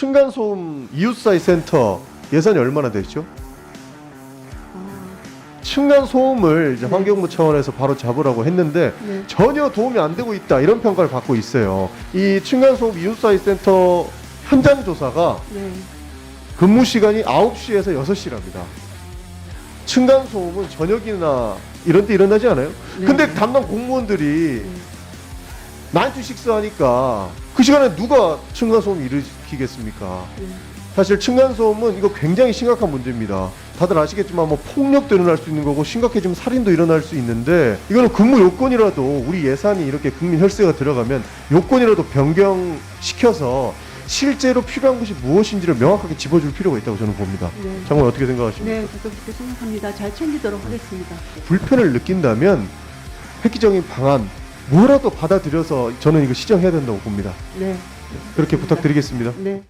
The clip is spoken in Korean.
층간소음 이웃사회 센터 예산이 얼마나 되죠? 아, 층간소음을 이제 네. 환경부 차원에서 바로 잡으라고 했는데 네. 전혀 도움이 안 되고 있다 이런 평가를 받고 있어요. 이 층간소음 이웃사회 센터 현장 조사가 네. 근무 시간이 9시에서 6시랍니다. 층간 소음은 저녁이나 이런 때 일어나지 않아요? 네. 근데 담당 공무원들이 네. 9 to 6 하니까 그 시간에 누가 층간 소음 일 으키겠습니까? 네. 사실 층간 소음은 이거 굉장히 심각한 문제입니다. 다들 아시겠지만 뭐 폭력도 일어날 수 있는 거고 심각해지면 살인도 일어날 수 있는데 이거는 근무 요건이라도 우리 예산이 이렇게 국민 혈세가 들어가면 요건이라도 변경시켜서 실제로 필요한 것이 무엇인지를 명확하게 짚어줄 필요가 있다고 저는 봅니다. 네. 장관 어떻게 생각하십니까? 네, 저도 그렇게 생각합니다. 잘 챙기도록 하겠습니다. 불편을 느낀다면 획기적인 방안 뭐라도 받아들여서 저는 이거 시정해야 된다고 봅니다. 네. 그렇게 부탁드리겠습니다. 네.